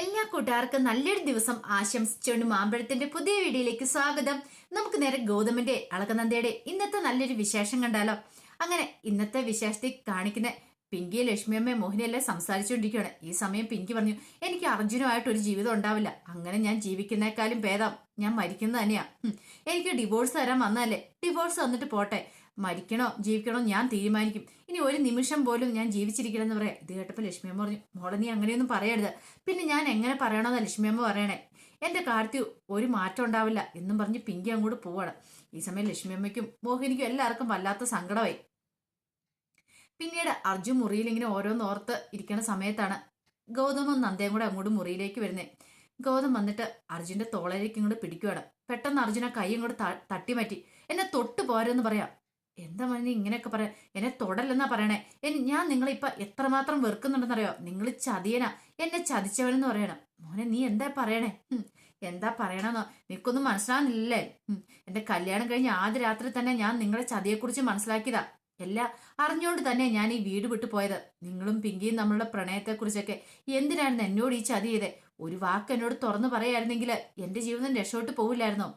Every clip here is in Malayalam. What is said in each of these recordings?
എല്ലാ കൂട്ടുകാർക്കും നല്ലൊരു ദിവസം ആശംസിച്ചുകൊണ്ട് മാമ്പഴത്തിന്റെ പുതിയ വീഡിയോയിലേക്ക് സ്വാഗതം. നമുക്ക് നേരെ ഗൗതമിന്റെ അളകനന്ദയുടെ ഇന്നത്തെ നല്ലൊരു വിശേഷം കണ്ടാലോ? അങ്ങനെ ഇന്നത്തെ വിശേഷത്തിൽ കാണിക്കുന്ന പിങ്കി ലക്ഷ്മിയമ്മ മോഹിനിയല്ലേ സംസാരിച്ചുകൊണ്ടിരിക്കുകയാണ്. ഈ സമയം പിങ്കി പറഞ്ഞു എനിക്ക് അർജുനുമായിട്ട് ഒരു ജീവിതം ഉണ്ടാവില്ല. അങ്ങനെ ഞാൻ ജീവിക്കുന്നേക്കാളും ഭേദം. ഞാൻ മരിക്കുന്നത് തന്നെയാ. എനിക്ക് ഡിവോഴ്സ് തരാൻ വന്നതല്ലേ? ഡിവോഴ്സ് വന്നിട്ട് പോട്ടെ. മരിക്കണോ? ജീവിക്കണോ? ഞാൻ തീരുമാനിക്കും. ഇനി ഒരു നിമിഷം പോലും ഞാൻ ജീവിച്ചിരിക്കണമെന്ന് പറയാം. ഇത് കേട്ടപ്പോൾ ലക്ഷ്മിയമ്മ പറഞ്ഞു മോളെ നീ അങ്ങനെയൊന്നും പറയരുത്. പിന്നെ ഞാൻ എങ്ങനെ പറയണമെന്ന് ലക്ഷ്മിയമ്മ പറയണേ? എന്റെ കാര്യത്തിൽ ഒരു മാറ്റം ഉണ്ടാവില്ല എന്നും പറഞ്ഞ് പിങ്കി അങ്ങോട്ട് പോവാണ്. ഈ സമയം ലക്ഷ്മിയമ്മയ്ക്കും മോഹിനിക്കും എല്ലാവർക്കും വല്ലാത്ത സങ്കടമായി. പിന്നീട് അർജുൻ മുറിയിൽ ഇങ്ങനെ ഓരോന്ന് ഓർത്ത് ഇരിക്കുന്ന സമയത്താണ് ഗൗതമും നന്ദയും കൂടെ അങ്ങോട്ട് മുറിയിലേക്ക് വരുന്നത് ഗൗതം വന്നിട്ട് അർജുന്റെ തോളയിലേക്ക് ഇങ്ങോട്ട് പിടിക്കുവാണ്. പെട്ടെന്ന് അർജുന കൈ ഇങ്ങോട്ട് തട്ടിമാറ്റി. എന്നെ തൊട്ട് പോരെന്ന് പറയാം. എന്താ മണി ഇങ്ങനെയൊക്കെ പറയാ? എന്നെ തൊടല്ലെന്നാ പറയണേ. ഞാൻ നിങ്ങളെ ഇപ്പൊ എത്രമാത്രം വെറുക്കുന്നുണ്ടെന്നറിയോ? നിങ്ങൾ ചതിയനാ. എന്നെ ചതിച്ചവനെന്ന് പറയണം. മോനെ നീ എന്താ പറയണേ? എന്താ പറയണമെന്നോ നിനക്കൊന്നും മനസ്സിലാവുന്നില്ലേ എന്റെ കല്യാണം കഴിഞ്ഞ ആദ്യ രാത്രി തന്നെ ഞാൻ നിങ്ങളെ ചതിയെക്കുറിച്ച് മനസ്സിലാക്കിയതാ. എല്ലാം അറിഞ്ഞുകൊണ്ട് തന്നെ ഞാൻ ഈ വീട് വിട്ടു പോയത്. നിങ്ങളും പിങ്കിയും നമ്മളുടെ പ്രണയത്തെക്കുറിച്ചൊക്കെ. എന്തിനായിരുന്നു എന്നോട് ഈ ചതി ചെയ്തേ? ഒരു വാക്ക് എന്നോട് തുറന്നു പറയായിരുന്നെങ്കിൽ എന്റെ ജീവിതം രക്ഷോട്ട് പോവില്ലായിരുന്നോ?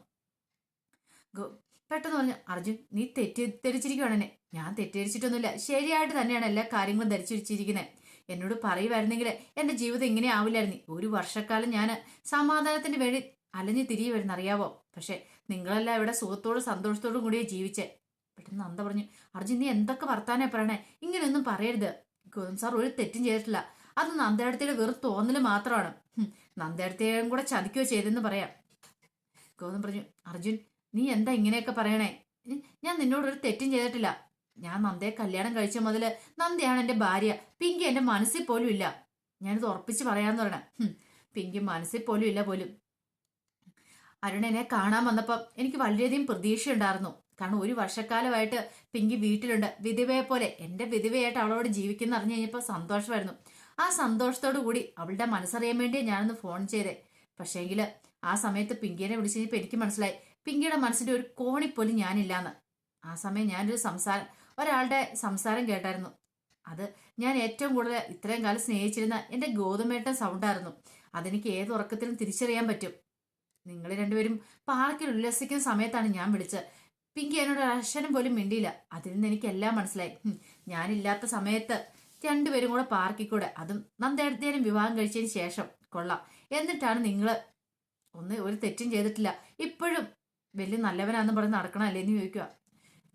പെട്ടെന്ന് പറഞ്ഞു അർജുൻ നീ തെറ്റിദ്ധരിച്ചിരിക്കുകയാണ് എന്നെ. ഞാൻ തെറ്റിദ്ധരിച്ചിട്ടൊന്നുമില്ല. ശരിയായിട്ട് തന്നെയാണ് എല്ലാ കാര്യങ്ങളും ധരിച്ചു വെച്ചിരിക്കുന്നത് എന്നോട് പറയുമായിരുന്നെങ്കിൽ എന്റെ ജീവിതം ഇങ്ങനെ ആവില്ലായിരുന്നു. ഒരു വർഷക്കാലം ഞാൻ സമാധാനത്തിന് വേണ്ടി അലഞ്ഞു തിരികെ വരുന്ന അറിയാവോ? പക്ഷെ നിങ്ങളെല്ലാം ഇവിടെ സുഖത്തോടും സന്തോഷത്തോടും കൂടിയേ ജീവിച്ചേ. പെട്ടെന്ന് നന്ദ പറഞ്ഞു അർജുൻ നീ എന്തൊക്കെ വർത്താനേ പറയണേ? ഇങ്ങനെയൊന്നും പറയരുത്. ഗോതം സാർ ഒരു തെറ്റും ചെയ്തിട്ടില്ല. അത് നന്ദേടത്തിയുടെ വെറും തോന്നൽ മാത്രമാണ്. നന്ദയാടത്തിയും കൂടെ ചതിക്കുകയോ ചെയ്തെന്ന് പറയാം. ഗോതം പറഞ്ഞു അർജുൻ നീ എന്താ ഇങ്ങനെയൊക്കെ പറയണേ? ഞാൻ നിന്നോടൊരു തെറ്റും ചെയ്തിട്ടില്ല. ഞാൻ നന്ദയെ കല്യാണം കഴിച്ച മുതൽ നന്ദയാണ് എന്റെ ഭാര്യ. പിങ്കി എന്റെ മനസ്സിൽ പോലും ഇല്ല. ഞാനിത് ഉറപ്പിച്ച് പറയാന്ന് പറയണേ. പിങ്കി മനസ്സിൽ പോലും ഇല്ല പോലും. അരുണനെ കാണാൻ വന്നപ്പം എനിക്ക് വളരെയധികം പ്രതീക്ഷയുണ്ടായിരുന്നു. കാരണം ഒരു വർഷക്കാലമായിട്ട് പിങ്കി വീട്ടിലുണ്ട്. വിധവയെ പോലെ എന്റെ വിധവയായിട്ട് അവളോട് ജീവിക്കുന്ന അറിഞ്ഞു കഴിഞ്ഞപ്പോൾ സന്തോഷമായിരുന്നു. ആ സന്തോഷത്തോടു കൂടി അവളുടെ മനസ്സറിയാൻ വേണ്ടി ഞാനൊന്ന് ഫോൺ ചെയ്തേ. പക്ഷേങ്കിൽ ആ സമയത്ത് പിങ്കിയെ വിളിച്ചു കഴിഞ്ഞപ്പോൾ എനിക്ക് മനസ്സിലായി. പിങ്കിയുടെ മനസ്സിന്റെ ഒരു കോണിപ്പോലും ഞാനില്ലാന്ന്. ആ സമയം ഞാനൊരു സംസാരം ഒരാളുടെ സംസാരം കേട്ടായിരുന്നു. അത് ഞാൻ ഏറ്റവും കൂടുതൽ ഇത്രയും കാലം സ്നേഹിച്ചിരുന്ന എന്റെ ഗോതമേട്ടൻ സൗണ്ടായിരുന്നു. അതെനിക്ക് ഏത് ഉറക്കത്തിലും തിരിച്ചറിയാൻ പറ്റും. നിങ്ങൾ രണ്ടുപേരും പാർക്കിൽ ഉല്ലസിക്കുന്ന സമയത്താണ് ഞാൻ വിളിച്ചത്. പിങ്കി എന്നോട് അക്ഷരം പോലും മിണ്ടിയില്ല. അതിൽ നിന്ന് എനിക്ക് എല്ലാം മനസ്സിലായി. ഞാനില്ലാത്ത സമയത്ത് രണ്ടുപേരും കൂടെ പാർക്കിൽ കൂടെ അതും നന്ദേടത്തേനും വിവാഹം കഴിച്ചതിന് ശേഷം. കൊള്ളാം. എന്നിട്ടാണ് നിങ്ങൾ ഒന്ന് ഒരു തെറ്റും ചെയ്തിട്ടില്ല. ഇപ്പോഴും വലിയ നല്ലവനാന്ന് പറഞ്ഞ് നടക്കണമല്ലേ എന്ന് ചോദിക്കുക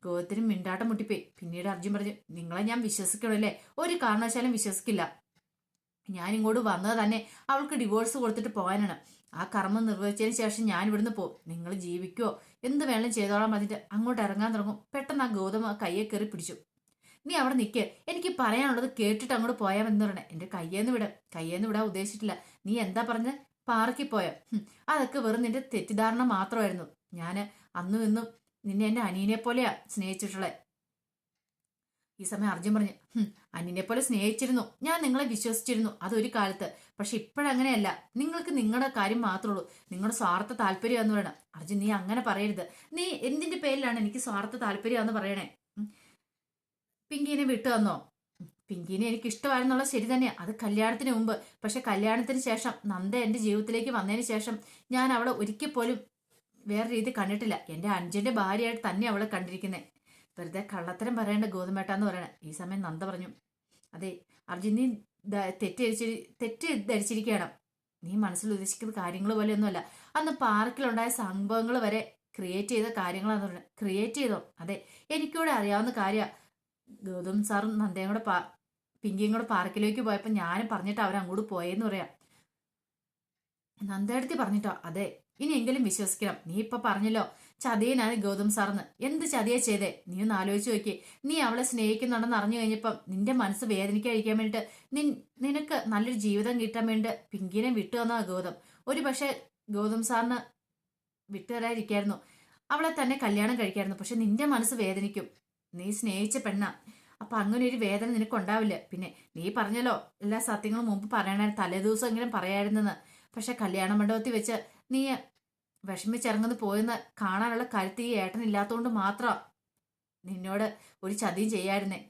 ഗോവത്തിന് മിണ്ടാട്ടം മുട്ടിപ്പോയി. പിന്നീട് അർജുൻ പറഞ്ഞു നിങ്ങളെ ഞാൻ വിശ്വസിക്കണല്ലേ ഒരു കാരണവശാലും വിശ്വസിക്കില്ല. ഞാൻ ഇങ്ങോട്ട് വന്നത് തന്നെ അവൾക്ക് ഡിവോഴ്സ് കൊടുത്തിട്ട് പോകാനാണ്. ആ കർമ്മം നിർവഹിച്ചതിന് ശേഷം ഞാൻ ഇവിടുന്ന് പോകും. നിങ്ങൾ ജീവിക്കോ എന്ത് വേണം ചെയ്തോളാൻ പറഞ്ഞിട്ട് അങ്ങോട്ട് ഇറങ്ങാൻ തുടങ്ങും. പെട്ടെന്ന് ആ ഗൗതം ആ കയ്യെ കയറി പിടിച്ചു. നീ അവിടെ നിൽക്ക് എനിക്ക് പറയാനുള്ളത് കേട്ടിട്ട് അങ്ങോട്ട് പോയാൽ എന്ന് പറയണേ എന്റെ കയ്യേന്ന് വിടാം. കയ്യേന്ന് വിടാൻ ഉദ്ദേശിച്ചിട്ടില്ല. നീ എന്താ പറഞ്ഞത് പാർക്കിൽ പോയോ? അതൊക്കെ വെറും നിന്റെ തെറ്റിദ്ധാരണ മാത്രമായിരുന്നു. ഞാൻ അന്നും ഇന്നും നിന്നെ എന്റെ അനിയനെ പോലെയാ സ്നേഹിച്ചിട്ടുള്ളത് ഈ സമയം അർജുൻ പറഞ്ഞു "ഹും, അനിയനെ പോലെ സ്നേഹിച്ചിരുന്നു. ഞാൻ നിങ്ങളെ വിശ്വസിച്ചിരുന്നു അതൊരു കാലത്ത്. പക്ഷെ ഇപ്പോഴങ്ങനെയല്ല. നിങ്ങൾക്ക് നിങ്ങളുടെ കാര്യം മാത്രമേ ഉള്ളൂ. നിങ്ങളുടെ സ്വാർത്ഥ താല്പര്യം എന്ന് പറയണം. അർജുൻ നീ അങ്ങനെ പറയരുത്. നീ എന്തിന്റെ പേരിലാണ് എനിക്ക് സ്വാർത്ഥ താല്പര്യം എന്ന് പറയണേ? പിങ്കീനെ വിട്ടു തന്നോ? പിങ്കിനെ എനിക്ക് ഇഷ്ടമായിരുന്നുള്ള ശരി തന്നെയാണ് അത് കല്യാണത്തിന് മുമ്പ്. പക്ഷെ കല്യാണത്തിന് ശേഷം നന്ദ എന്റെ ജീവിതത്തിലേക്ക് വന്നതിന് ശേഷം ഞാൻ അവളെ ഒരിക്കൽ പോലും വേറെ രീതി കണ്ടിട്ടില്ല. എന്റെ അഞ്ചന്റെ ഭാര്യയായിട്ട് തന്നെ അവളെ കണ്ടിരിക്കുന്നത് വെറുതെ കള്ളത്തരം പറയേണ്ട ഗോതമേട്ടാന്ന് പറയണേ. ഈ സമയം നന്ദ പറഞ്ഞു. അതെ അർജുൻ നീ തെറ്റിദ്ധരിച്ചി തെറ്റ് ധരിച്ചിരിക്കണം നീ മനസ്സിൽ ഉദ്ദേശിക്കുന്ന കാര്യങ്ങൾ പോലെയൊന്നുമല്ല. അന്ന് പാർക്കിലുണ്ടായ സംഭവങ്ങൾ വരെ ക്രിയേറ്റ് ചെയ്ത കാര്യങ്ങളാന്ന് പറഞ്ഞത് ക്രിയേറ്റ് ചെയ്തോ? അതെ എനിക്കൂടെ അറിയാവുന്ന കാര്യ. ഗൗതം സാറും നന്ദയും കൂടെ പാ പിങ്കിയും കൂടെ പാർക്കിലേക്ക് പോയപ്പോൾ ഞാനും പറഞ്ഞിട്ട് അവരങ്ങോട്ട് പോയെന്ന് പറയാം. നന്ദയെടുത്തി പറഞ്ഞിട്ടോ? അതെ ഇനിയെങ്കിലും വിശ്വസിക്കണം. നീ ഇപ്പൊ പറഞ്ഞല്ലോ ചതിയനാണ് ഗൗതം സാറിന് എന്ത് ചതിയാ ചെയ്തേ? നീ ഒന്ന് ആലോചിച്ചു നോക്കി. നീ അവളെ സ്നേഹിക്കുന്നുണ്ടെന്ന് അറിഞ്ഞു കഴിഞ്ഞപ്പം നിന്റെ മനസ്സ് വേദനിക്കാതിരിക്കാൻ വേണ്ടിട്ട് നിൻ നിനക്ക് നല്ലൊരു ജീവിതം കിട്ടാൻ വേണ്ടി പിങ്കിനെ വിട്ടു തന്നാ ഗൗതം. ഒരു പക്ഷെ ഗൗതം സാറിന് വിട്ടുതരാതിരിക്കായിരുന്നു അവളെ തന്നെ കല്യാണം കഴിക്കായിരുന്നു. പക്ഷെ നിന്റെ മനസ്സ് വേദനിക്കും. നീ സ്നേഹിച്ച പെണ്ണ. അപ്പൊ അങ്ങനെ ഒരു വേദന നിനക്ക് ഉണ്ടാവില്ല പിന്നെ നീ പറഞ്ഞല്ലോ എല്ലാ സത്യങ്ങളും മുമ്പ് പറയണായിരുന്നു തലേദിവസം എങ്കിലും പറയായിരുന്നെന്ന്. പക്ഷെ കല്യാണ മണ്ഡപത്തിൽ വെച്ച് നീ വിഷമിച്ചിറങ്ങുന്നു പോയെന്ന് കാണാനുള്ള കരുത്ത് ഈ ഏട്ടനില്ലാത്തതുകൊണ്ട് മാത്രം. നിന്നോട് ഒരു ചതിയും ചെയ്യായിരുന്നേ.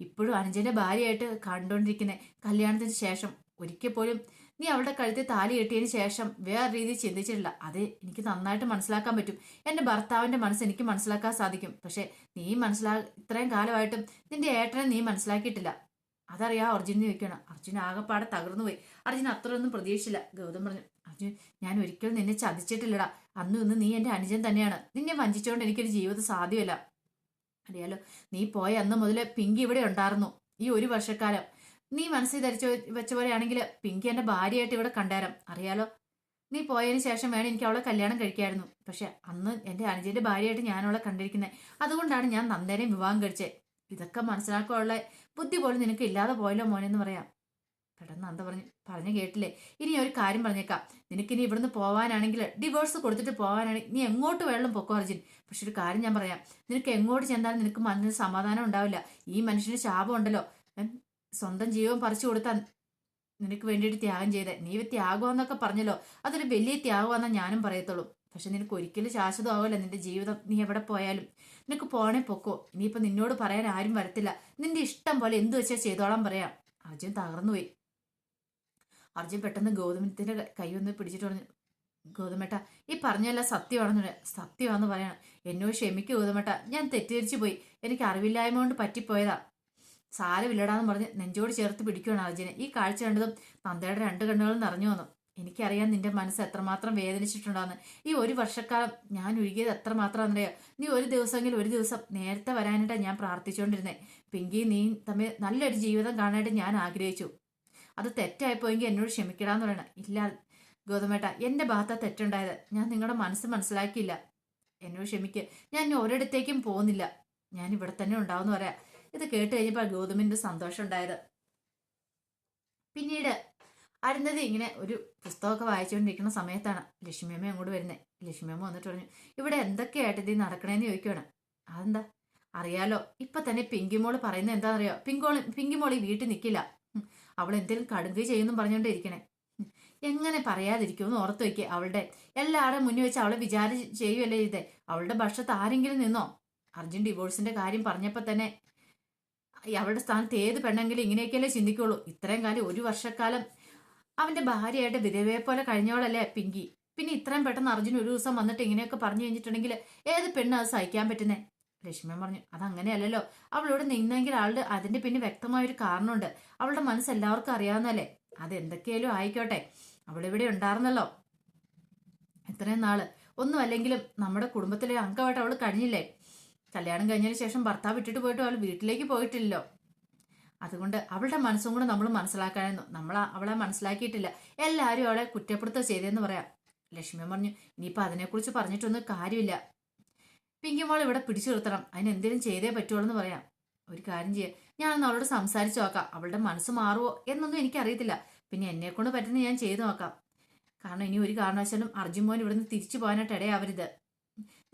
ഇപ്പോഴും അനുജന്റെ ഭാര്യയായിട്ട് കണ്ടോണ്ടിരിക്കുന്നേ. കല്യാണത്തിന് ശേഷം ഒരിക്കൽ പോലും നീ അവളുടെ കഴുത്തിൽ താലി കെട്ടിയതിന് ശേഷം വേറെ രീതിയിൽ ചിന്തിച്ചിട്ടില്ല. അത് എനിക്ക് നന്നായിട്ട് മനസ്സിലാക്കാൻ പറ്റും. എന്റെ ഭർത്താവിന്റെ മനസ്സ് എനിക്ക് മനസ്സിലാക്കാൻ സാധിക്കും. പക്ഷേ നീ മനസ്സിലാ ഇത്രയും കാലമായിട്ടും നിന്റെ ഏട്ടനെ നീ മനസ്സിലാക്കിയിട്ടില്ല. അതറിയാ അർജുനെ ചോദിക്കണം അർജുൻ ആകെപ്പാടെ തകർന്നു പോയി അർജുൻ അത്രയൊന്നും പ്രതീക്ഷിച്ചില്ല. ഗൗതം പറഞ്ഞു അർജുൻ ഞാൻ ഒരിക്കലും നിന്നെ ചതിച്ചിട്ടില്ലടാ. അന്നും ഇന്ന് നീ എന്റെ അനുജൻ തന്നെയാണ്. നിന്നെ വഞ്ചിച്ചുകൊണ്ട് എനിക്കൊരു ജീവിതം സാധ്യമല്ല. അറിയാലോ നീ പോയ അന്ന് മുതൽ പിങ്കി ഇവിടെ ഉണ്ടായിരുന്നു. ഈ ഒരു വർഷക്കാലം. നീ മനസ്സിൽ ധരിച്ചു വെച്ച പോലെയാണെങ്കിൽ പിങ്കി എന്റെ ഭാര്യയായിട്ട് ഇവിടെ കണ്ടേരം. അറിയാലോ നീ പോയതിനു ശേഷം വേണം എനിക്ക് അവളെ കല്യാണം കഴിക്കായിരുന്നു. പക്ഷെ അന്ന് എന്റെ അനുജന്റെ ഭാര്യയായിട്ട് ഞാൻ അവളെ കണ്ടിരിക്കുന്നത് അതുകൊണ്ടാണ് ഞാൻ നന്ദേനെ വിവാഹം കഴിച്ചത് ഇതൊക്കെ മനസ്സിലാക്കാനുള്ള ബുദ്ധി പോലും നിനക്ക് ഇല്ലാതെ പോയല്ലോ മോനെന്ന് പറയാം. പെട്ടെന്ന് നന്ദ പറഞ്ഞു പറഞ്ഞു കേട്ടില്ലേ? ഇനി ഒരു കാര്യം പറഞ്ഞേക്കാം. നിനക്കിനി ഇവിടുന്ന് പോവാനാണെങ്കിൽ ഡിവോഴ്സ് കൊടുത്തിട്ട് പോവാനാണെങ്കിൽ നീ എങ്ങോട്ട് വേണം പൊക്കോ അർജുൻ. പക്ഷെ ഒരു കാര്യം ഞാൻ പറയാം. നിനക്ക് എങ്ങോട്ട് ചെന്നാലും നിനക്ക് മനസ്സിന് സമാധാനം ഉണ്ടാവില്ല. ഈ മനുഷ്യന് ശാപം ഉണ്ടല്ലോ. സ്വന്തം ജീവൻ പറിച്ചു കൊടുത്താൽ നിനക്ക് വേണ്ടിയിട്ട് ത്യാഗം ചെയ്ത. നീ ത്യാഗമെന്നൊക്കെ പറഞ്ഞല്ലോ. അതൊരു വലിയ ത്യാഗമാണെന്ന് ഞാനും പറയത്തുള്ളൂ. പക്ഷെ നിനക്ക് ഒരിക്കലും ശാശ്വതമാവില്ല നിന്റെ ജീവിതം. നീ എവിടെ പോയാലും. നിനക്ക് പോണേ പൊക്കോ. ഇനിയിപ്പോ നിന്നോട് പറയാൻ ആരും വരത്തില്ല. നിന്റെ ഇഷ്ടം പോലെ എന്തു വെച്ചാൽ ചെയ്തോളാൻ പറയാം. അർജുൻ തകർന്നുപോയി. അർജുൻ പെട്ടെന്ന് ഗൗതമത്തിന്റെ കൈ ഒന്ന് പിടിച്ചിട്ട് പറഞ്ഞു ഗൗതമേട്ട ഈ പറഞ്ഞല്ല സത്യമാണെന്ന് സത്യമാണെന്ന് പറയണം. എന്നോട് ക്ഷമിക്കൂ ഗൗതമേട്ട ഞാൻ തെറ്റിദ്ധരിച്ചു പോയി. എനിക്ക് അറിവില്ലായ്മ കൊണ്ട് പറ്റിപ്പോയതാ. സാരമില്ലടാന്ന് പറഞ്ഞ് നെഞ്ചോട് ചേർത്ത് പിടിക്കുകയാണ് അർജുനെ. ഈ കാഴ്ച കണ്ടതും നന്ദയുടെ രണ്ട് കണ്ണുകളും നിറഞ്ഞു വന്നു. എനിക്കറിയാം നിന്റെ മനസ്സ് എത്രമാത്രം വേദനിച്ചിട്ടുണ്ടാന്ന്. ഈ ഒരു വർഷക്കാലം ഞാൻ ഒഴുകിയത് എത്രമാത്രം അറിയാം നീ ഒരു ദിവസമെങ്കിലും ഒരു ദിവസം നേരത്തെ വരാനായിട്ടാണ് ഞാൻ പ്രാർത്ഥിച്ചുകൊണ്ടിരുന്നേ പിങ്കി നീ തമ്മിൽ നല്ലൊരു ജീവിതം കാണാനായിട്ട് ഞാൻ ആഗ്രഹിച്ചു. അത് തെറ്റായിപ്പോയെങ്കിൽ എന്നോട് ക്ഷമിക്കടാന്ന് പറയണം. ഇല്ല ഗൗതമേട്ട എന്റെ ഭാഗത്താ തെറ്റുണ്ടായത്. ഞാൻ നിങ്ങളുടെ മനസ്സ് മനസ്സിലാക്കിയില്ല. എന്നോട് ക്ഷമിക്ക്. ഞാൻ ഇനി ഒരിടത്തേക്കും പോകുന്നില്ല. ഞാൻ ഇവിടെ തന്നെ ഉണ്ടാവുമെന്ന് പറയാം. ഇത് കേട്ട് കഴിഞ്ഞപ്പോൾ ഗോതമിന്റെ സന്തോഷം ഉണ്ടായത്. പിന്നീട് അരുന്നതി ഇങ്ങനെ ഒരു പുസ്തകമൊക്കെ വായിച്ചുകൊണ്ടിരിക്കുന്ന സമയത്താണ് ലക്ഷ്മിയമ്മ അങ്ങോട്ട് വരുന്നത് ലക്ഷ്മിയമ്മ വന്നിട്ട് പറഞ്ഞു ഇവിടെ എന്തൊക്കെയായിട്ട് ഇത് നടക്കണേന്ന് ചോദിക്കുകയാണ് അതെന്താ? അറിയാലോ ഇപ്പൊ തന്നെ പിങ്കിമോൾ പറയുന്നത് എന്താണെന്നറിയോ? പിങ്കിമോൾ ഈ വീട്ടിൽ നിൽക്കില്ല അവൾ എന്തെങ്കിലും കടുക് ചെയ്യുന്നു പറഞ്ഞുകൊണ്ടേ ഇരിക്കണേ. എങ്ങനെ പറയാതിരിക്കുമെന്ന് ഓർത്തു വയ്ക്കുക അവളുടെ. എല്ലാവരുടെ മുന്നിൽ വെച്ച് അവളെ വിചാരം ചെയ്യുമല്ലേ ഇത്? അവളുടെ ഭക്ഷണത്ത് ആരെങ്കിലും നിന്നോ? അർജുൻ ഡിവോഴ്സിന്റെ കാര്യം പറഞ്ഞപ്പോൾ തന്നെ അവളുടെ സ്ഥാനത്ത് ഏത് പെണ്ണെങ്കിലും ഇങ്ങനെയൊക്കെയല്ലേ ചിന്തിക്കുള്ളൂ. ഇത്രയും കാലം ഒരു വർഷക്കാലം അവന്റെ ഭാര്യയായിട്ട് വിധവയെ പോലെ കഴിഞ്ഞവളല്ലേ പിങ്കി. പിന്നെ ഇത്രയും പെട്ടെന്ന് അർജുൻ ഒരു ദിവസം വന്നിട്ട് ഇങ്ങനെയൊക്കെ പറഞ്ഞു കഴിഞ്ഞിട്ടുണ്ടെങ്കിൽ ഏത് പെണ്ണ് അത് സഹിക്കാൻ പറ്റുന്നേ? ലക്ഷ്മി പറഞ്ഞു അതങ്ങനെയല്ലല്ലോ. ഇവിടെ നിന്നെങ്കിൽ ആളുടെ അതിന്റെ പിന്നെ വ്യക്തമായൊരു കാരണമുണ്ട്. അവളുടെ മനസ്സ് എല്ലാവർക്കും അറിയാവുന്നല്ലേ അത് എന്തൊക്കെയായാലും ആയിക്കോട്ടെ. അവളിവിടെ ഉണ്ടായിരുന്നല്ലോ. ഇത്രയും നാൾ. ഒന്നും അല്ലെങ്കിലും നമ്മുടെ കുടുംബത്തിലെ അംഗമായിട്ട് അവൾ കഴിഞ്ഞില്ലേ? കല്യാണം കഴിഞ്ഞതിന് ശേഷം ഭർത്താവ് വിട്ടിട്ട് പോയിട്ട് അവൾ വീട്ടിലേക്ക് പോയിട്ടില്ലല്ലോ. അതുകൊണ്ട് അവളുടെ മനസ്സും കൂടെ നമ്മൾ മനസ്സിലാക്കാനെന്നു നമ്മൾ അവളെ മനസ്സിലാക്കിയിട്ടില്ല. എല്ലാവരും അവളെ കുറ്റപ്പെടുത്തുക ചെയ്തതെന്ന് പറയാം. ലക്ഷ്മി പറഞ്ഞു ഇനിയിപ്പോൾ അതിനെക്കുറിച്ച് പറഞ്ഞിട്ടൊന്നും കാര്യമില്ല. പിങ്കിമോൾ ഇവിടെ പിടിച്ചു നിർത്തണം. അതിന് എന്തെങ്കിലും ചെയ്തേ പറ്റുള്ളൂ എന്ന് പറയാം. ഒരു കാര്യം ചെയ്യാം. ഞാനൊന്ന് അവളോട് സംസാരിച്ചു നോക്കാം. അവളുടെ മനസ്സ് മാറുമോ എന്നൊന്നും എനിക്കറിയത്തില്ല. പിന്നെ എന്നെ കൊണ്ട് പറ്റുന്ന ഞാൻ ചെയ്തു നോക്കാം. കാരണം ഇനി ഒരു കാരണവശാലും അർജുൻ മോൻ ഇവിടുന്ന് തിരിച്ചു പോകാനായിട്ട് ഇടയാവരുത്.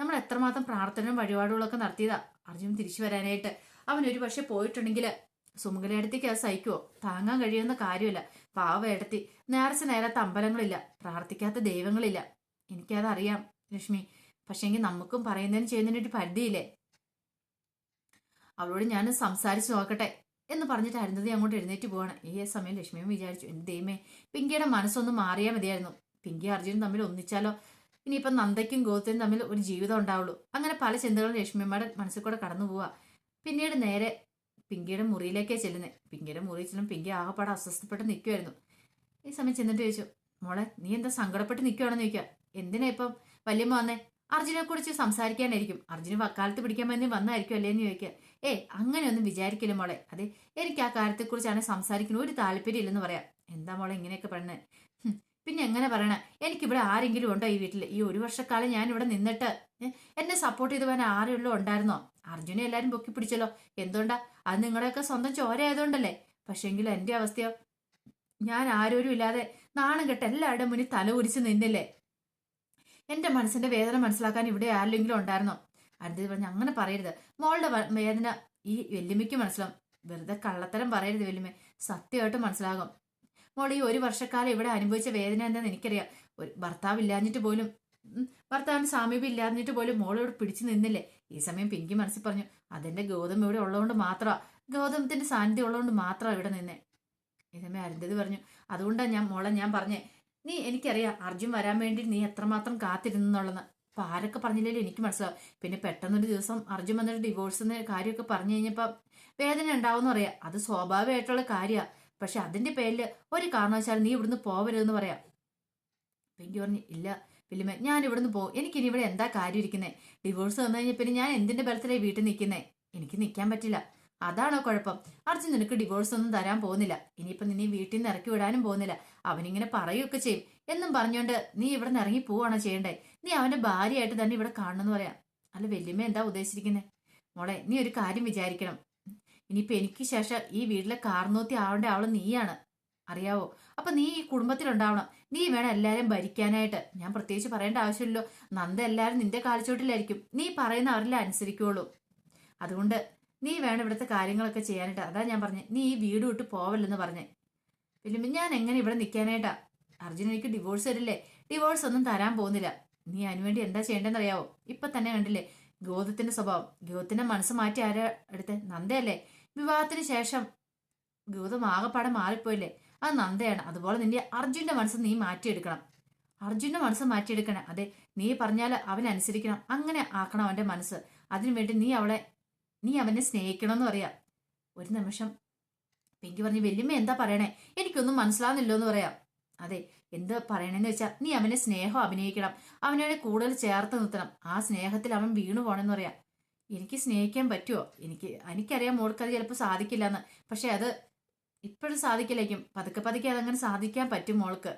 നമ്മൾ എത്രമാത്രം പ്രാർത്ഥനയും വഴിപാടുകളൊക്കെ നടത്തിയതാ. അർജുൻ തിരിച്ചു വരാനായിട്ട്. അവൻ ഒരു പക്ഷെ പോയിട്ടുണ്ടെങ്കിൽ സുമംഗലയിടത്തേക്ക് അത് സഹിക്കുമോ താങ്ങാൻ കഴിയുന്ന കാര്യമില്ല. പാവയിടത്തി നേർച്ച നേരത്തെ അമ്പലങ്ങളില്ല. പ്രാർത്ഥിക്കാത്ത ദൈവങ്ങളില്ല. എനിക്കതറിയാം ലക്ഷ്മി. പക്ഷെങ്കിൽ നമുക്കും പറയുന്നതിന് ചെയ്യുന്നതിന് ഒരു പരിധിയില്ലേ? അവളോട് ഞാൻ സംസാരിച്ചു നോക്കട്ടെ എന്ന് പറഞ്ഞിട്ട് അരുന്നതി അങ്ങോട്ട് എഴുന്നേറ്റ് പോവാണ്. ഈ സമയം ലക്ഷ്മിയും വിചാരിച്ചു എന്റെ ദൈവമേ പിങ്കിയുടെ മനസ്സൊന്ന് മാറിയാൽ മതിയായിരുന്നു. പിങ്കി അർജുനും തമ്മിൽ ഒന്നിച്ചാലോ? ഇനിയിപ്പം നന്ദയ്ക്കും ഗോത്തിനും തമ്മിൽ ഒരു ജീവിതം ഉണ്ടാവുള്ളൂ. അങ്ങനെ പല ചിന്തകളും ലക്ഷ്മിയമ്മയുടെ മനസ്സിൽ കൂടെ കടന്നു പോവാ. പിന്നീട് നേരെ പിങ്കിയുടെ മുറിയിലേക്കേ ചെല്ലുന്നത് പിങ്കിയുടെ മുറിയിൽ ചെല്ലും പിങ്കി ആകെപ്പാടെ അസ്വസ്ഥപ്പെട്ട് നിൽക്കുമായിരുന്നു ഈ സമയം ചെന്നിട്ട് ചോദിച്ചു മോളെ നീ എന്താ സങ്കടപ്പെട്ട് നിൽക്കുവാണെന്ന് ചോദിക്കുക എന്തിനാ ഇപ്പം വല്യമ്മ വന്നേ? അർജുനെ കുറിച്ച് സംസാരിക്കാനായിരിക്കും. അർജുന് വക്കാലത്ത് പിടിക്കാൻ വേണ്ടി വന്നായിരിക്കും അല്ലേന്ന് ചോദിക്കുക. ഏ അങ്ങനെയൊന്നും വിചാരിക്കില്ല മോളെ. അതെ എനിക്ക് ആ കാര്യത്തെക്കുറിച്ചാണ് സംസാരിക്കുന്ന ഒരു താല്പര്യം ഇല്ലെന്ന് പറയാം. എന്താ മോളെ ഇങ്ങനെയൊക്കെ പറഞ്ഞത് പിന്നെ എങ്ങനെ പറയണ? എനിക്കിവിടെ ആരെങ്കിലും ഉണ്ടോ ഈ വീട്ടിൽ ഈ ഒരു വർഷക്കാലം ഞാൻ ഇവിടെ നിന്നിട്ട് എന്നെ സപ്പോർട്ട് ചെയ്ത് പോകാൻ ആരെയുള്ളൂ ഉണ്ടായിരുന്നോ? അർജുനെ എല്ലാവരും പൊക്കി പിടിച്ചല്ലോ. എന്തുകൊണ്ടാ? അത് നിങ്ങളുടെയൊക്കെ സ്വന്തം ചോര ആയതുകൊണ്ടല്ലേ? പക്ഷെങ്കിൽ എന്റെ അവസ്ഥയോ? ഞാൻ ആരോരും ഇല്ലാതെ നാണം കെട്ട് എല്ലാവരുടെ മുന്നിൽ തല ഉരിച്ച് നിന്നില്ലേ? എന്റെ മനസ്സിന്റെ വേദന മനസ്സിലാക്കാൻ ഇവിടെ ആരെങ്കിലും ഉണ്ടായിരുന്നോ? അടുത്തത് പറഞ്ഞു അങ്ങനെ പറയരുത്. മോളുടെ വേദന ഈ വെല്ലുമിക്ക് മനസ്സിലാവും. വെറുതെ കള്ളത്തരം പറയരുത് വെല്ലുമ. സത്യമായിട്ട് മനസ്സിലാകും. മോൾ ഈ ഒരു വർഷക്കാലം ഇവിടെ അനുഭവിച്ച വേദന എന്താണെന്ന് എനിക്കറിയാം. ഒരു ഭർത്താവ് ഇല്ലാഞ്ഞിട്ട് പോലും ഭർത്താവിന് സാമീപ്യം ഇല്ലാഞ്ഞിട്ട് പോലും മോളോട് പിടിച്ചു നിന്നില്ലേ? ഈ സമയം പിങ്കി മനസ്സിൽ പറഞ്ഞു അതെന്റെ ഗൗതം ഇവിടെ ഉള്ളതുകൊണ്ട് മാത്രമാ. ഗൗതമത്തിന്റെ സാന്നിധ്യം ഉള്ളതുകൊണ്ട് മാത്രമാണ് ഇവിടെ നിന്നെ. സമയം അരുന്ധതി പറഞ്ഞു അതുകൊണ്ടാണ് ഞാൻ മോളെ ഞാൻ പറഞ്ഞേ നീ എനിക്കറിയാം അർജുൻ വരാൻ വേണ്ടി നീ എത്രമാത്രം കാത്തിരുന്നുള്ളതെന്ന് അപ്പൊ ആരൊക്കെ പറഞ്ഞില്ലല്ലോ എനിക്ക് മനസ്സിലാവും. പിന്നെ പെട്ടെന്നൊരു ദിവസം അർജുൻ വന്നിട്ട് എന്ന കാര്യമൊക്കെ പറഞ്ഞു കഴിഞ്ഞപ്പോൾ വേദന ഉണ്ടാവും അറിയാം അത് സ്വാഭാവികമായിട്ടുള്ള കാര്യമാണ് പക്ഷെ അതിന്റെ പേരിൽ ഒരു കാരണവശാലും നീ ഇവിടുന്ന് പോവരുതെന്ന് പറയാം. പിങ്കി പറഞ്ഞു ഇല്ല വല്യമ്മ ഞാൻ ഇവിടുന്ന് പോകും എനിക്കിനി ഇവിടെ എന്താ കാര്യം ഇരിക്കുന്നത് ഡിവോഴ്സ് വന്നു കഴിഞ്ഞാൽ പിന്നെ ഞാൻ എന്തിന്റെ ബലത്തിലായി വീട്ടിൽ നിൽക്കുന്നേ? എനിക്ക് നിൽക്കാൻ പറ്റില്ല. അതാണോ കുഴപ്പം? അർജുൻ നിനക്ക് ഡിവോഴ്സ് ഒന്നും തരാൻ പോകുന്നില്ല. ഇനിയിപ്പം നിന്നെ വീട്ടിൽ നിന്ന് ഇറക്കി വിടാനും പോകുന്നില്ല. അവനിങ്ങനെ പറയുകയൊക്കെ ചെയ്യും. എന്നും പറഞ്ഞുകൊണ്ട് നീ ഇവിടെ നിന്ന് ഇറങ്ങി പോവാണോ ചെയ്യണ്ടേ? നീ അവന്റെ ഭാര്യയായിട്ട് തന്നെ ഇവിടെ കാണണമെന്ന് പറയാം. അല്ല വല്യമ്മ എന്താ ഉദ്ദേശിച്ചിരിക്കുന്നത് മോളെ നീ ഒരു കാര്യം വിചാരിക്കണം. ഇനിയിപ്പോ എനിക്ക് ശേഷം ഈ വീട്ടിലെ കാർന്നോത്തി ആവേണ്ട ആൾ നീയാണ്. അറിയാവോ? അപ്പൊ നീ ഈ കുടുംബത്തിലുണ്ടാവണം. നീ വേണം എല്ലാരും ഭരിക്കാനായിട്ട്. ഞാൻ പ്രത്യേകിച്ച് പറയേണ്ട ആവശ്യമില്ലല്ലോ. നന്ദ എല്ലാരും നിന്റെ കാൽച്ചോട്ടിലായിരിക്കും. നീ പറയുന്ന അവരെല്ലാം അനുസരിക്കുള്ളൂ. അതുകൊണ്ട് നീ വേണം ഇവിടുത്തെ കാര്യങ്ങളൊക്കെ ചെയ്യാനായിട്ട്. അതാ ഞാൻ പറഞ്ഞു നീ ഈ വീട് വിട്ട് പോവല്ലെന്ന് പറഞ്ഞേ. പിന്നെ ഞാൻ എങ്ങനെ ഇവിടെ നിൽക്കാനായിട്ടാ അർജുൻ എനിക്ക് ഡിവോഴ്സ് തരില്ലേ? ഡിവോഴ്സ് ഒന്നും തരാൻ പോകുന്നില്ല. നീ അതിനുവേണ്ടി എന്താ ചെയ്യേണ്ടതെന്ന് അറിയാവോ ഇപ്പൊ തന്നെ കണ്ടില്ലേ ഗോതത്തിന്റെ സ്വഭാവം. ഗോതത്തിന്റെ മനസ്സ് മാറ്റി ആരാ എടുത്തേ? നന്ദയല്ലേ? വിവാഹത്തിന് ശേഷം ഗൗതം ആകെപ്പാടെ മാറിപ്പോയില്ലേ? അത് നന്ദയാണ്. അതുപോലെ നിന്റെ അർജുന്റെ മനസ്സ് നീ മാറ്റിയെടുക്കണം. അർജുന്റെ മനസ്സ് മാറ്റിയെടുക്കണം. അതെ നീ പറഞ്ഞാൽ അവൻ അങ്ങനെ ആക്കണം അവന്റെ മനസ്സ്. അതിനുവേണ്ടി നീ അവളെ നീ അവനെ സ്നേഹിക്കണം എന്ന് പറയാം. ഒരു നിമിഷം. പിങ്കി പറഞ്ഞു വല്യമ്മ എന്താ പറയണേ? എനിക്കൊന്നും മനസ്സിലാവുന്നില്ലോ എന്ന് പറയാം. അതെ എന്ത് പറയണെന്ന് വെച്ചാൽ നീ അവനെ സ്നേഹം അഭിനയിക്കണം. അവനെ കൂടുതൽ ചേർത്ത് നിർത്തണം. ആ സ്നേഹത്തിൽ അവൻ വീണു പോണെന്ന് പറയാം. എനിക്ക് സ്നേഹിക്കാൻ പറ്റുമോ എനിക്ക് എനിക്കറിയാം മോൾക്ക് അത് ചിലപ്പോൾ സാധിക്കില്ല എന്ന് പക്ഷെ അത് ഇപ്പോഴും സാധിക്കില്ലേക്കും പതുക്കെ പതുക്കെ അതങ്ങനെ സാധിക്കാൻ പറ്റും മോൾക്ക്.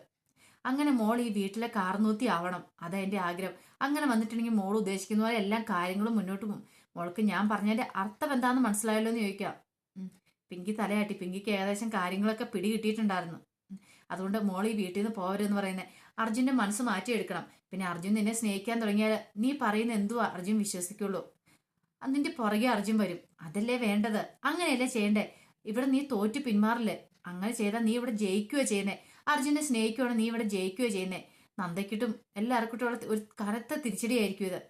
അങ്ങനെ മോൾ ഈ വീട്ടിലെ കാർന്നൂത്തി ആവണം. അതാ എന്റെ ആഗ്രഹം. അങ്ങനെ വന്നിട്ടുണ്ടെങ്കിൽ മോൾ ഉദ്ദേശിക്കുന്ന പോലെ എല്ലാ കാര്യങ്ങളും മുന്നോട്ട് പോകും. മോൾക്ക് ഞാൻ പറഞ്ഞതിന്റെ അർത്ഥം എന്താണെന്ന് മനസ്സിലായല്ലോ എന്ന് ചോദിക്കാം പിങ്കി തലയാട്ടി. പിങ്കിക്ക് ഏകദേശം കാര്യങ്ങളൊക്കെ പിടി കിട്ടിയിട്ടുണ്ടായിരുന്നു അതുകൊണ്ട് മോൾ ഈ വീട്ടിൽ നിന്ന് പോവരെന്ന് പറയുന്നത് അർജുന്റെ മനസ്സ് മാറ്റിയെടുക്കണം. പിന്നെ അർജുൻ നിന്നെ സ്നേഹിക്കാൻ തുടങ്ങിയാൽ നീ പറയുന്ന എന്തുവാ അർജുൻ വിശ്വസിക്കുള്ളൂ. അതിന്റെ പുറകെ അർജുൻ വരും. അതല്ലേ വേണ്ടത്? അങ്ങനെയല്ലേ ചെയ്യണ്ടേ? ഇവിടെ നീ തോറ്റു പിന്മാറില്ലേ? അങ്ങനെ ചെയ്താൽ നീ ഇവിടെ ജയിക്കുകയോ ചെയ്യുന്നേ. അർജുനെ സ്നേഹിക്കുകയാണ് നീ ഇവിടെ ജയിക്കുകയോ ചെയ്യുന്നേ. നന്ദയ്ക്കിട്ടും എല്ലാവർക്കിട്ടും ഒരു കനത്ത തിരിച്ചടിയായിരിക്കും ഇത്.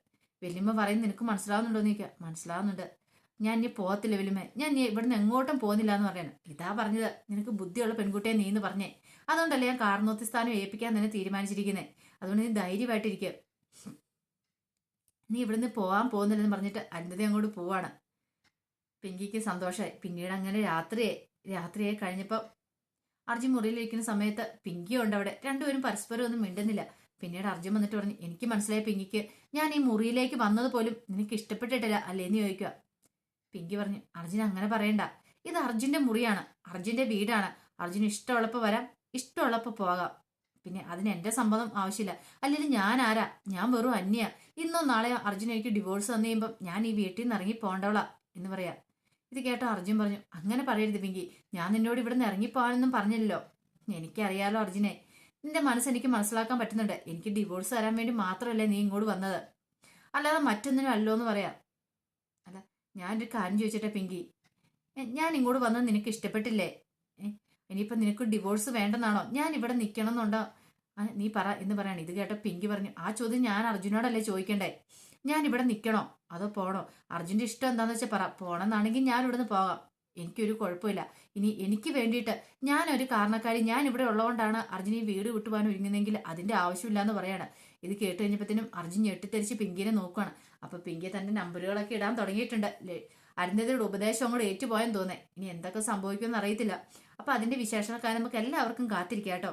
വല്യമ്മ പറയുന്നത് നിനക്ക് മനസ്സിലാവുന്നുണ്ടോ? എന്ന് ചോദിക്കുക. മനസ്സിലാവുന്നുണ്ട്. ഞാൻ ഇനി പോകത്തില്ല വലിയമ്മ. ഞാൻ ഇനി ഇവിടുന്ന് എങ്ങോട്ടും പോകുന്നില്ല എന്ന് പറയണം. ഇതാ പറഞ്ഞത്. നിനക്ക് ബുദ്ധിയുള്ള പെൺകുട്ടിയെ നീ എന്ന് പറഞ്ഞേ. അതുകൊണ്ടല്ലേ ഞാൻ കാർന്നോത്തി സ്ഥാനം ഏൽപ്പിക്കാൻ തന്നെ തീരുമാനിച്ചിരിക്കുന്നത് അതുകൊണ്ട് നീ ധൈര്യമായിട്ടിരിക്കുക നീ ഇവിടുന്ന് പോകാൻ പോകുന്നില്ലെന്ന് പറഞ്ഞിട്ട് അരുന്ധതി അങ്ങോട്ട് പോവാണ്. പിങ്കിക്ക് സന്തോഷമായി പിന്നീട് അങ്ങനെ രാത്രിയെ രാത്രിയെ കഴിഞ്ഞപ്പോൾ അർജുൻ മുറിയിലിരിക്കുന്ന സമയത്ത് പിങ്കിയുണ്ട് അവിടെ. രണ്ടുപേരും പരസ്പരം ഒന്നും മിണ്ടുന്നില്ല. പിന്നീട് അർജുൻ വന്നിട്ട് പറഞ്ഞു എനിക്ക് മനസ്സിലായി പിങ്കിക്ക്. ഞാൻ ഈ മുറിയിലേക്ക് വന്നത് പോലും നിനക്ക് ഇഷ്ടപ്പെട്ടിട്ടില്ല അല്ലേന്ന് ചോദിക്കുക. പിങ്കി പറഞ്ഞു അർജുൻ അങ്ങനെ പറയണ്ട. ഇത് അർജുന്റെ മുറിയാണ്. അർജുന്റെ വീടാണ്. അർജുൻ ഇഷ്ടമുള്ളപ്പോൾ വരാം ഇഷ്ടമുള്ളപ്പോൾ പോകാം. പിന്നെ അതിന് എന്റെ സമ്മതം ആവശ്യമില്ല. അല്ലെങ്കിൽ ഞാൻ ആരാ? ഞാൻ വെറും അന്യ. ഇന്നോ നാളെയോ അർജുൻ എനിക്ക് ഡിവോഴ്സ് തന്നു കഴിയുമ്പം ഞാൻ ഈ വീട്ടിൽ നിന്ന് ഇറങ്ങി പോകണ്ടവളാ എന്ന് പറയാ. ഇത് കേട്ടോ അർജുൻ പറഞ്ഞു അങ്ങനെ പറയരുത് പിങ്കി. ഞാൻ നിന്നോട് ഇവിടെ നിന്ന് ഇറങ്ങിപ്പോകാനൊന്നും പറഞ്ഞില്ലല്ലോ. എനിക്കറിയാലോ അർജുനെ. നിന്റെ മനസ്സ് എനിക്ക് മനസ്സിലാക്കാൻ പറ്റുന്നുണ്ട്. എനിക്ക് ഡിവോഴ്സ് തരാൻ വേണ്ടി മാത്രമല്ലേ നീ ഇങ്ങോട്ട് വന്നത്? അല്ലാതെ മറ്റൊന്നിനും അല്ലോ എന്ന് പറയാം. അല്ല ഞാനൊരു കാര്യം ചോദിച്ചിട്ടെ പിങ്കി. ഞാൻ ഇങ്ങോട്ട് വന്നത് നിനക്ക് ഇഷ്ടപ്പെട്ടില്ലേ? ഇനിയിപ്പോൾ നിനക്ക് ഡിവോഴ്സ് വേണ്ടെന്നാണോ? ഞാൻ ഇവിടെ നിൽക്കണം എന്നുണ്ടോ നീ പറ എന്ന് പറയാണ്. ഇത് കേട്ട പിങ്കി പറഞ്ഞു ആ ചോദ്യം ഞാൻ അർജുനോടല്ലേ ചോദിക്കണ്ടേ? ഞാൻ ഇവിടെ നിൽക്കണോ അതോ പോണോ? അർജുന്റെ ഇഷ്ടം എന്താണെന്ന് വെച്ചാൽ പറ. പോകണമെന്നാണെങ്കിൽ ഞാൻ ഇവിടുന്ന് പോകാം. എനിക്കൊരു കുഴപ്പമില്ല. ഇനി എനിക്ക് വേണ്ടിയിട്ട് ഞാനൊരു കാരണക്കാരി ഞാൻ ഇവിടെ ഉള്ളതുകൊണ്ടാണ് അർജുനി വീട് വിട്ടുപോകാൻ ഒരുങ്ങുന്നെങ്കിൽ അതിന്റെ ആവശ്യമില്ല എന്ന് പറയാണ്. ഇത് കേട്ട് കഴിഞ്ഞപ്പോഴത്തേനും അർജുൻ ഞെട്ടിത്തെരിച്ച് പിങ്കിനെ നോക്കുകയാണ് അപ്പോൾ പിങ്കി തന്റെ നമ്പറുകളൊക്കെ ഇടാൻ തുടങ്ങിയിട്ടുണ്ട്. അരുന്ധതിയുടെ ഉപദേശം അങ്ങോട്ട് ഏറ്റുപോയെന്ന് തോന്നേ. ഇനി എന്തൊക്കെ സംഭവിക്കുമെന്ന് അറിയത്തില്ല. അപ്പോൾ അതിന്റെ വിശേഷക്കാരെ നമുക്ക് എല്ലാവർക്കും കാത്തിരിക്കാം കേട്ടോ.